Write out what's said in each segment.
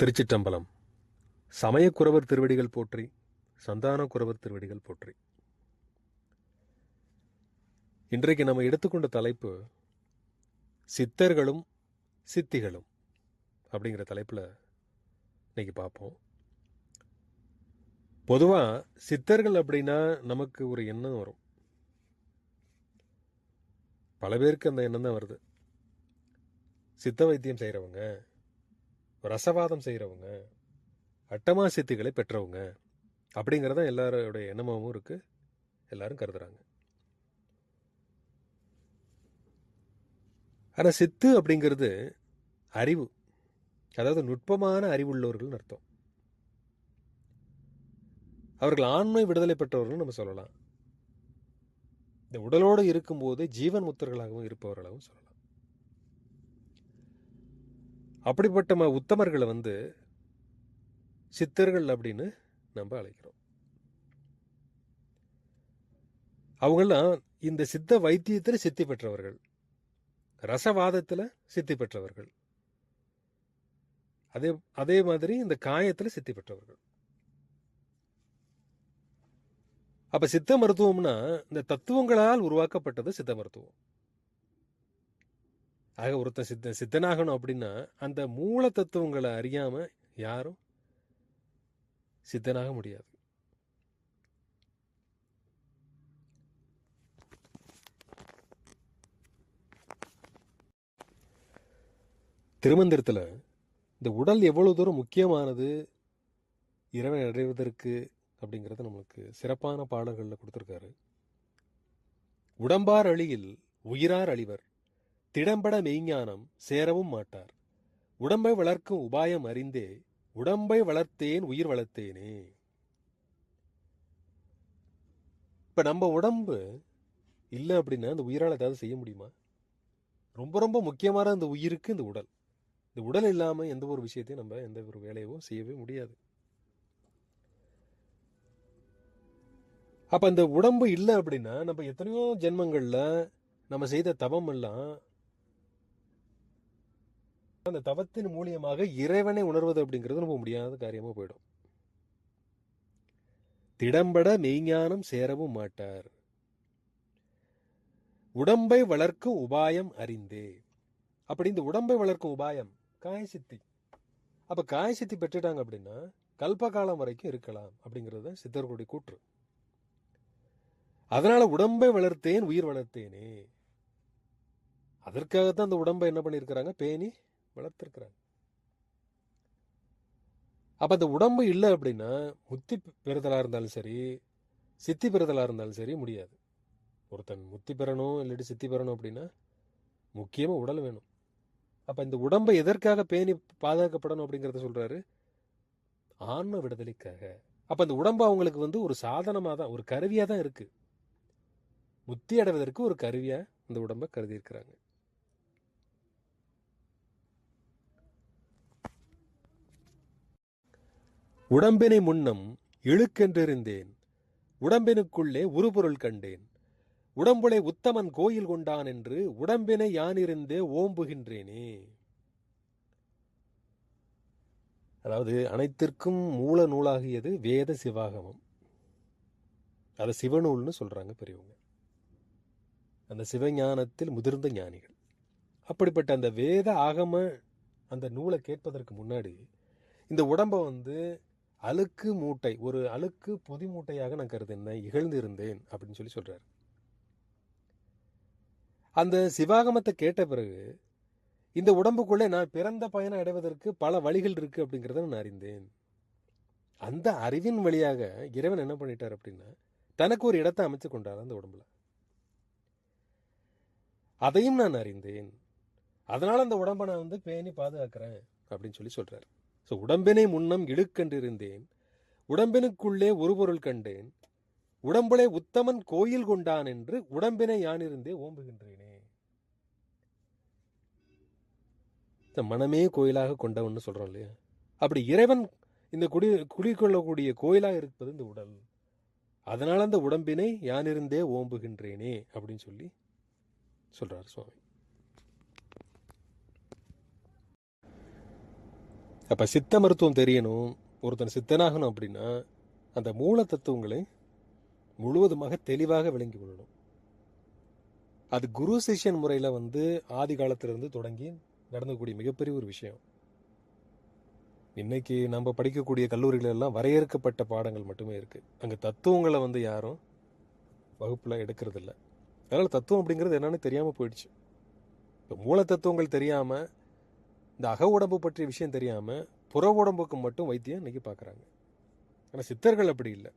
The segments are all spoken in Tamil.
திருச்சிற்றம்பலம். சமயக்குறவர் திருவடிகள் போற்றி சந்தானக்குறவர் திருவடிகள் போற்றி. இன்றைக்கு நம்ம எடுத்துக்கொண்ட தலைப்பு சித்தர்களும் சித்திகளும் அப்படிங்கிற தலைப்பில் இன்னைக்கு பார்ப்போம். பொதுவாக சித்தர்கள் அப்படின்னா நமக்கு ஒரு எண்ணம் வரும். பல பேருக்கு அந்த எண்ணம் தான் வருது. சித்த வைத்தியம் செய்கிறவங்க ரசவாதம் செய்கிறவங்க அட்டமா சித்திகளை பெற்றவங்க அப்படிங்கிறத எல்லாரோடைய எண்ணமாகவும் இருக்குது எல்லாரும் கருதுகிறாங்க ஆனால் சித்து அப்படிங்கிறது அறிவு. அதாவது நுட்பமான அறிவுள்ளவர்கள்னு அர்த்தம். அவர்கள் ஆண்மை விடுதலை பெற்றவர்கள் நம்ம சொல்லலாம். இந்த உடலோடு இருக்கும்போது ஜீவன் முத்தர்களாகவும் இருப்பவர்களாகவும் சொல்லலாம். அப்படிப்பட்ட ம உத்தமர்களை வந்து சித்தர்கள் அப்படின்னு நம்ம அழைக்கிறோம். அவங்கெல்லாம் இந்த சித்த வைத்தியத்தில் சித்தி பெற்றவர்கள். ரசவாதத்தில் சித்தி பெற்றவர்கள். அதே அதே மாதிரி இந்த காயத்தில் சித்தி பெற்றவர்கள். அப்போ சித்த மருத்துவம்னா இந்த தத்துவங்களால் உருவாக்கப்பட்டது சித்த மருத்துவம். ஆக ஒருத்தன் சித்த சித்தனாகணும் அப்படின்னா அந்த மூல தத்துவங்களை அறியாம யாரும் சித்தனாக முடியாது. திருமந்திரத்தில் இந்த உடல் எவ்வளவு தூரம் முக்கியமானது இறைவன் அடைவதற்கு அப்படிங்கிறது நம்மளுக்கு சிறப்பான பாடல்களில் கொடுத்துருக்காரு. உடம்பார் அழியில் உயிரார் அழிவர். திடம்பட மெய்ஞானம் சேரவும் மாட்டார். உடம்பை வளர்க்கும் உபாயம் அறிந்தே உடம்பை வளர்த்தேன் உயிர் வளர்த்தேனே. இப்ப நம்ம உடம்பு இல்லை அப்படின்னா அந்த உயிரால் ஏதாவது செய்ய முடியுமா? ரொம்ப ரொம்ப முக்கியமான அந்த உயிருக்கு இந்த உடல். இந்த உடல் இல்லாமல் எந்த ஒரு விஷயத்தையும் நம்ம எந்த ஒரு வேலையோ செய்யவே முடியாது. அப்போ இந்த உடம்பு இல்லை அப்படின்னா நம்ம எத்தனையோ ஜென்மங்களில் நம்ம செய்த தவம் எல்லாம் அந்த தவத்தின் மூலியமாக இறைவனை உணர்வது அப்படிங்கிறது ரொம்ப முடியாத காரியமாக போயிடும். திடம்பட மெய்ஞானம் சேரவும் மாட்டார். உடம்பை வளர்க்கும் உபாயம் அறிந்தே. அப்படி இந்த உடம்பை வளர்க்கும் உபாயம் காயசித்தி. அப்ப காயசித்தி பெற்றுட்டாங்க அப்படின்னா கல்ப காலம் வரைக்கும் இருக்கலாம் அப்படிங்கிறது சித்தர்களுடைய கூற்று. அதனால உடம்பை வளர்த்தேன் உயிர் வளர்த்தேனே. அதற்காகத்தான் அந்த உடம்பை என்ன பண்ணியிருக்கிறாங்க? பேணி வளர்த்துருக்குறாங்க. அப்போ அந்த உடம்பு இல்லை அப்படின்னா முத்தி பெறுதலாக இருந்தாலும் சரி சித்தி பெறுதலாக இருந்தாலும் சரி முடியாது. ஒருத்தன் முத்தி பெறணும் இல்லாட்டி சித்தி பெறணும் அப்படின்னா முக்கியமாக உடல் வேணும். அப்போ இந்த உடம்பை எதற்காக பேணி பாதுகாக்கப்படணும் அப்படிங்கிறத சொல்கிறாரு ஆன்ம விடுதலைக்காக. அப்போ அந்த உடம்பு அவங்களுக்கு வந்து ஒரு சாதனமாக தான் ஒரு கருவியாக தான் இருக்குது முத்தி அடைவதற்கு ஒரு கருவியாக இந்த உடம்பை கருதியிருக்கிறாங்க உடம்பினை முன்னம் இழுக்கென்றிருந்தேன். உடம்பினுக்குள்ளே உருபொருள் கண்டேன். உடம்புளை உத்தமன் கோயில் கொண்டான் என்று உடம்பினை யானிருந்தே ஓம்புகின்றேனே. அதாவது அனைத்திற்கும் மூல நூலாகியது வேத சிவாகமம். அதை சிவநூல்னு சொல்கிறாங்க பெரியவங்க. அந்த சிவஞானத்தில் முதிர்ந்த ஞானிகள். அப்படிப்பட்ட அந்த வேத ஆகம அந்த நூலை கேட்பதற்கு முன்னாடி இந்த உடம்பை வந்து அழுக்கு மூட்டை ஒரு அழுக்கு பொதி மூட்டையாக நான் கருதினேன் இகழ்ந்து இருந்தேன் அப்படின்னு சொல்லி சொல்கிறார் அந்த சிவாகமத்தை கேட்ட பிறகு இந்த உடம்புக்குள்ளே நான் பிறந்த பயனை அடைவதற்கு பல வழிகள் இருக்குது அப்படிங்கிறத நான் அறிந்தேன். அந்த அறிவின் வழியாக இறைவன் என்ன பண்ணிட்டார் அப்படின்னா தனக்கு ஒரு இடத்தை அமைச்சு கொண்டார் அந்த உடம்புல. அதையும் நான் அறிந்தேன். அதனால் அந்த உடம்பை நான் வந்து பேணி பாதுகாக்கிறேன் அப்படின்னு சொல்லி சொல்கிறார் ஸோ உடம்பினை முன்னம் இழுக்கண்டிருந்தேன் உடம்பினுக்குள்ளே ஒரு பொருள் கண்டேன். உடம்புலே உத்தமன் கோயில் கொண்டான் என்று உடம்பினை யானிருந்தே ஓம்புகின்றேனே. இந்த மனமே கோயிலாக கொண்டவன் சொல்கிறோம் இல்லையா? அப்படி இறைவன் இந்த குடி குடிக்கொள்ளக்கூடிய கோயிலாக இருப்பது இந்த உடல். அதனால் அந்த உடம்பினை யானிருந்தே ஓம்புகின்றேனே அப்படின்னு சொல்லி சொல்கிறார் சுவாமி. அப்போ சித்த மருத்துவம் தெரியணும். ஒருத்தன் சித்தனாகணும் அப்படின்னா அந்த மூல தத்துவங்களை முழுவதுமாக தெளிவாக விளங்கி கொள்ளணும். அது குரு சிஷ்யன் முறையில் வந்து ஆதி காலத்திலிருந்து தொடங்கி நடந்தக்கூடிய மிகப்பெரிய ஒரு விஷயம். இன்னைக்கு நம்ம படிக்கக்கூடிய கல்லூரிகள் எல்லாம் வரையறுக்கப்பட்ட பாடங்கள் மட்டுமே இருக்குது அங்கே தத்துவங்களை வந்து யாரும் வகுப்பில் எடுக்கிறதில்ல. அதனால் தத்துவம் அப்படிங்கிறது என்னென்னு தெரியாமல் போயிடுச்சு. இப்போ மூல தத்துவங்கள் தெரியாமல் இந்த அக உடம்பு பற்றிய விஷயம் தெரியாமல் புற உடம்புக்கு மட்டும் வைத்தியம் இன்னைக்கு பார்க்குறாங்க ஆனால் சித்தர்கள் அப்படி இல்லை.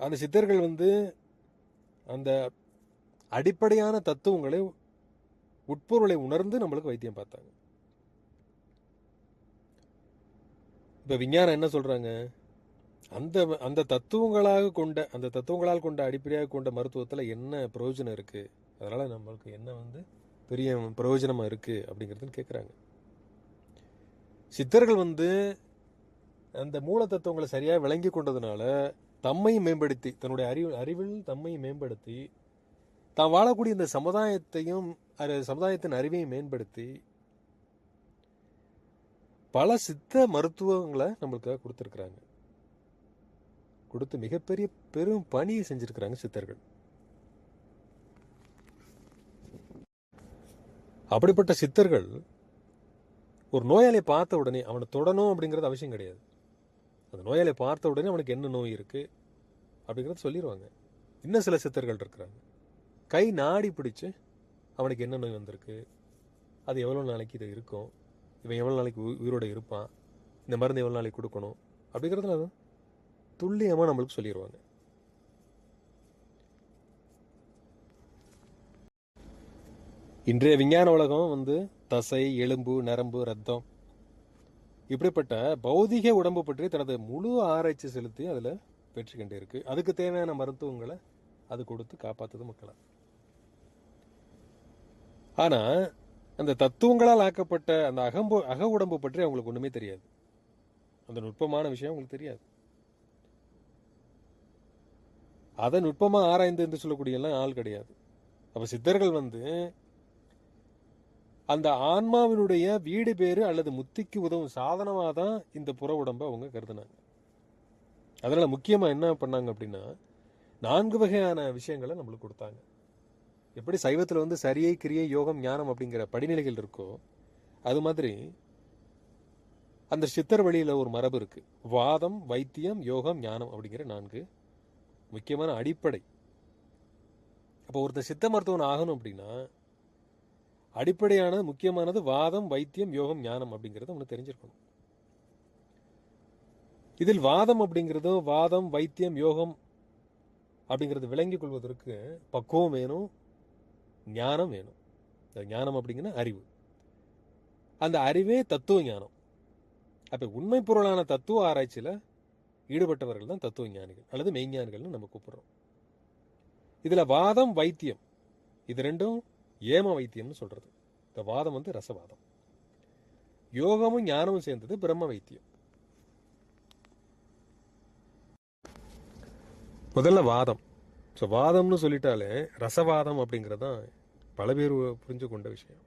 அந்த சித்தர்கள் வந்து அந்த அடிப்படையான தத்துவங்களை உட்பொருளை உணர்ந்து நம்மளுக்கு வைத்தியம் பார்த்தாங்க. இப்போ விஞ்ஞானம் என்ன சொல்கிறாங்க அந்த அந்த தத்துவங்களாக கொண்ட அந்த தத்துவங்களால் கொண்ட அடிப்படையாக கொண்ட மருத்துவத்தில் என்ன பிரயோஜனம் இருக்குது அதனால் நம்மளுக்கு என்ன வந்து பெரிய பிரயோஜனமாக இருக்குது அப்படிங்கிறதுன்னு கேட்குறாங்க சித்தர்கள் வந்து அந்த மூல தத்துவங்களை சரியாக விளங்கி கொண்டதுனால தம்மை மேம்படுத்தி தன்னுடைய அறிவு அறிவில் தம்மை மேம்படுத்தி தான் வாழக்கூடிய இந்த சமுதாயத்தையும் சமுதாயத்தின் அறிவையும் மேம்படுத்தி பல சித்த மருத்துவங்களை நம்மளுக்காக கொடுத்துருக்குறாங்க. கொடுத்து மிகப்பெரிய பெரும் பணியை செஞ்சுருக்கிறாங்க சித்தர்கள். அப்படிப்பட்ட சித்தர்கள் ஒரு நோயாளியை பார்த்த உடனே அவனை தொடணும் அப்படிங்கிறது அவசியம் கிடையாது. அந்த நோயாளியை பார்த்த உடனே அவனுக்கு என்ன நோய் இருக்குது அப்படிங்கிறத சொல்லிடுவாங்க இன்னும் சில சித்தர்கள் இருக்கிறாங்க. கை நாடி பிடிச்சு அவனுக்கு என்ன நோய் வந்திருக்கு? அது எவ்வளோ நாளைக்கு இது இருக்கும்? இவன் எவ்வளோ நாளைக்கு உயிரோடு உயிரோட இருப்பான்? இந்த மருந்து எவ்வளோ நாளைக்கு கொடுக்கணும்? அப்படிங்கிறதுல துல்லியமாக நம்மளுக்கு சொல்லிடுவாங்க இன்றைய விஞ்ஞான உலகம் வந்து தசை எலும்பு நரம்பு ரத்தம். இப்படிப்பட்ட பௌதிக உடம்பு பற்றி தனது முழு ஆராய்ச்சி செலுத்தி அதில் வெற்றி கண்டு இருக்கு. அதுக்கு தேவையான மருத்துவங்களை அது கொடுத்து காப்பாற்றுது மக்களை. ஆனால் அந்த தத்துவங்களால் ஆக்கப்பட்ட அந்த அகம்பு அக உடம்பு பற்றி அவங்களுக்கு ஒன்றுமே தெரியாது. அந்த நுட்பமான விஷயம் அவங்களுக்கு தெரியாது. அதை நுட்பமாக ஆராய்ந்து என்று சொல்லக்கூடிய எல்லாம் ஆள் கிடையாது. அப்போ சித்தர்கள் வந்து அந்த ஆன்மாவினுடைய வீடு பேரு அல்லது முத்திக்கு உதவும் சாதனமாக தான் இந்த புற உடம்பை அவங்க கருதுனாங்க. அதனால் முக்கியமாக என்ன பண்ணாங்க அப்படின்னா நான்கு வகையான விஷயங்களை நம்மளுக்கு கொடுத்தாங்க. எப்படி சைவத்தில் வந்து சரியை கிரியை யோகம் ஞானம் அப்படிங்கிற படிநிலைகள் இருக்கோ அது மாதிரி அந்த சித்தர் வழியில் ஒரு மரபு இருக்குது வாதம் வைத்தியம் யோகம் ஞானம் அப்படிங்கிற நான்கு முக்கியமான அடிப்படை. அப்போ ஒருத்தர் சித்த மருத்துவன் ஆகணும் அப்படின்னா அடிப்படையான முக்கியமானது வாதம் வைத்தியம் யோகம் ஞானம் அப்படிங்கிறது ஒன்று தெரிஞ்சிருக்கணும். இதில் வாதம் அப்படிங்கிறதும் வாதம் வைத்தியம் யோகம் அப்படிங்கிறது விளங்கிக் கொள்வதற்கு பக்குவம் வேணும் ஞானம் வேணும். இந்த ஞானம் அப்படிங்கிற அறிவு. அந்த அறிவே தத்துவ ஞானம். அப்போ உண்மை பொருளான தத்துவ ஆராய்ச்சியில் ஈடுபட்டவர்கள் தான் தத்துவ ஞானிகள் அல்லது மெய்ஞானிகள்னு நம்ம கூப்பிடுறோம். இதில் வாதம் வைத்தியம் இது ரெண்டும் ஏம வைத்தியம்னு சொல்கிறது இந்த வாதம் வந்து ரசவாதம். யோகமும் ஞானமும் சேர்ந்தது பிரம்ம வைத்தியம். முதல்ல வாதம். ஸோ வாதம்னு சொல்லிட்டாலே ரசவாதம் அப்படிங்கிறது தான் பல பேர் புரிஞ்சு கொண்ட விஷயம்.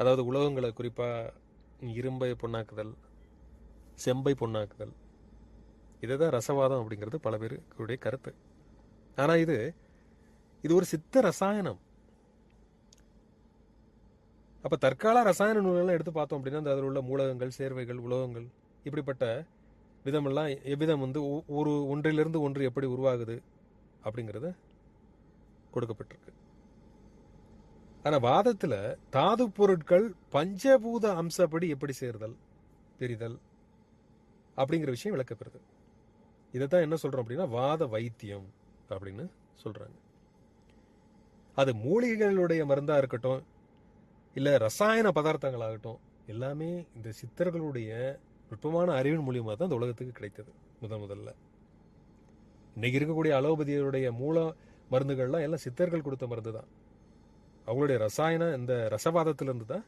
அதாவது உலகங்களை குறிப்பாக இரும்பை பொண்ணாக்குதல் செம்பை பொண்ணாக்குதல் இதை தான் ரசவாதம் அப்படிங்கிறது பல பேருடைய கருத்து. ஆனால் இது இது ஒரு சித்த ரசாயனம். அப்போ தற்கால ரசாயன நூல்கள்லாம் எடுத்து பார்த்தோம் அப்படின்னா அந்த அதில் உள்ள மூலகங்கள் சேர்வைகள் உலோகங்கள் இப்படிப்பட்ட விதமெல்லாம் எவ்விதம் வந்து ஒரு ஒன்றிலிருந்து ஒன்று எப்படி உருவாகுது அப்படிங்கிறது கொடுக்கப்பட்டிருக்கு. ஆனால் வாதத்தில் தாது பொருட்கள் பஞ்சபூத அம்சப்படி எப்படி சேர்தல் தெரிதல் அப்படிங்கிற விஷயம் விளக்கப்படுது. இதை தான் என்ன சொல்கிறோம் அப்படின்னா வாத வைத்தியம் அப்படின்னு சொல்கிறாங்க அது மூலிகைகளுடைய மருந்தாக இருக்கட்டும் இல்லை ரசாயன பதார்த்தங்களாகட்டும் எல்லாமே இந்த சித்தர்களுடைய நுட்பமான அறிவின் மூலியமாக தான் இந்த உலகத்துக்கு கிடைத்தது முதன் முதல்ல. இன்னைக்கு இருக்கக்கூடிய அலோபதியருடைய மூல மருந்துகள்லாம் எல்லாம் சித்தர்கள் கொடுத்த மருந்து தான் அவங்களுடைய ரசாயன இந்த ரசவாதத்திலிருந்து தான்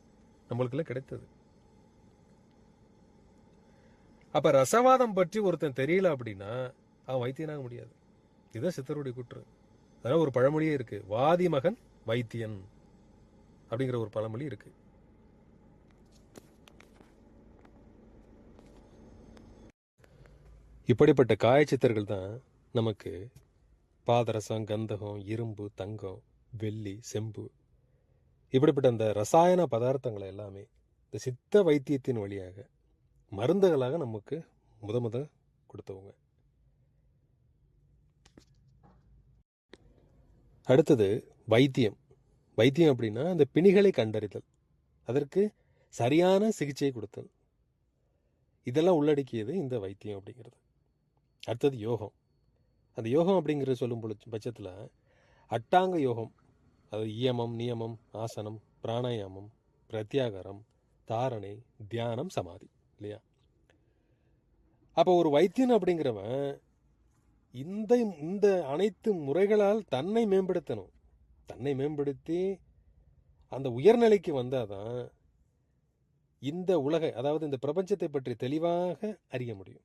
நம்மளுக்குலாம் கிடைத்தது. அப்போ ரசவாதம் பற்றி ஒருத்தன் தெரியல அப்படின்னா அவன் வைத்தியனாக முடியாது. இதுதான் சித்தருடைய குற்று. அதனால் ஒரு பழமொழியே இருக்குது வாதி மகன் வைத்தியன். அப்படிங்கிற ஒரு பழமொழி இருக்குது இப்படிப்பட்ட காயச்சித்தர்கள் தான் நமக்கு பாதரசம் கந்தகம் இரும்பு தங்கம் வெள்ளி செம்பு இப்படிப்பட்ட அந்த ரசாயன பதார்த்தங்களை எல்லாமே இந்த சித்த வைத்தியத்தின் வழியாக மருந்துகளாக நமக்கு முத முத கொடுத்தவங்க. அடுத்தது வைத்தியம். வைத்தியம் அப்படின்னா அந்த பிணிகளை கண்டறிதல். அதற்கு சரியான சிகிச்சை கொடுத்தல். இதெல்லாம் உள்ளடக்கியது இந்த வைத்தியம் அப்படிங்கிறது. அடுத்தது யோகம். அந்த யோகம் அப்படிங்கிறத சொல்லும் பொழுது பட்சத்தில் அட்டாங்க யோகம் அது இயமம் நியமம் ஆசனம் பிராணாயாமம் பிரத்யாகாரம் தாரணை தியானம் சமாதி இல்லையா? அப்போ ஒரு வைத்தியன் அப்படிங்கிறவன் இந்த இந்த அனைத்து முறைகளால் தன்னை மேம்படுத்தணும். தன்னை மேம்படுத்தி அந்த உயர்நிலைக்கு வந்தால் தான் இந்த உலகை அதாவது இந்த பிரபஞ்சத்தை பற்றி தெளிவாக அறிய முடியும்.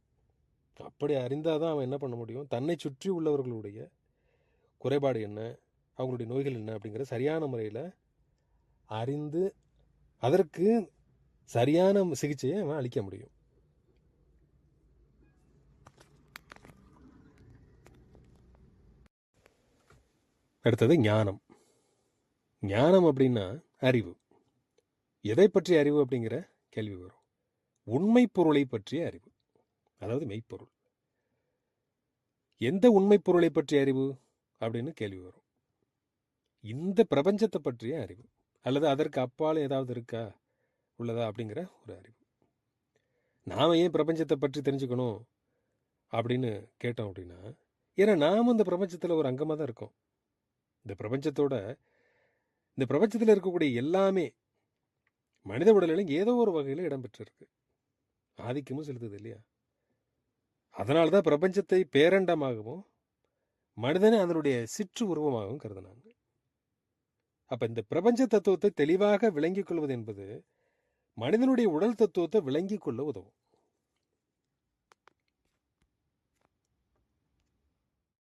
அப்படி அறிந்தால் தான் அவன் என்ன பண்ண முடியும்? தன்னை சுற்றி உள்ளவர்களுடைய குறைபாடு என்ன? அவங்களுடைய நோய்கள் என்ன? அப்படிங்கிற சரியான முறையில் அறிந்து அதற்கு சரியான சிகிச்சையை அவன் அளிக்க முடியும். அடுத்தது ஞானம். ஞானம் அப்படின்னா அறிவு. எதை பற்றிய அறிவு அப்படிங்கிற கேள்வி வரும். உண்மை பொருளை பற்றிய அறிவு. அதாவது மெய்ப்பொருள். எந்த உண்மை பொருளை பற்றிய அறிவு அப்படின்னு கேள்வி வரும். இந்த பிரபஞ்சத்தை பற்றிய அறிவு. அல்லது அதற்கு அப்பால் ஏதாவது இருக்கா? உள்ளதா? அப்படிங்கிற ஒரு அறிவு. நாம் ஏன் பிரபஞ்சத்தை பற்றி தெரிஞ்சுக்கணும்? அப்படின்னு கேட்டோம் அப்படின்னா ஏன்னா நாம் இந்த பிரபஞ்சத்தில் ஒரு அங்கமாக தான் இருக்கோம். இந்த பிரபஞ்சத்தோட இந்த பிரபஞ்சத்தில் இருக்கக்கூடிய எல்லாமே மனித உடலிலும் ஏதோ ஒரு வகையில் இடம்பெற்றிருக்கு. ஆதிக்கமும் செலுத்துது இல்லையா? அதனால தான் பிரபஞ்சத்தை பேரண்டமாகவும் மனிதனை அதனுடைய சிற்று உருவமாகவும் கருதினாங்க. அப்போ இந்த பிரபஞ்ச தத்துவத்தை தெளிவாக விளங்கிக் கொள்வது என்பது மனிதனுடைய உடல் தத்துவத்தை விளங்கிக் கொள்ள உதவும்.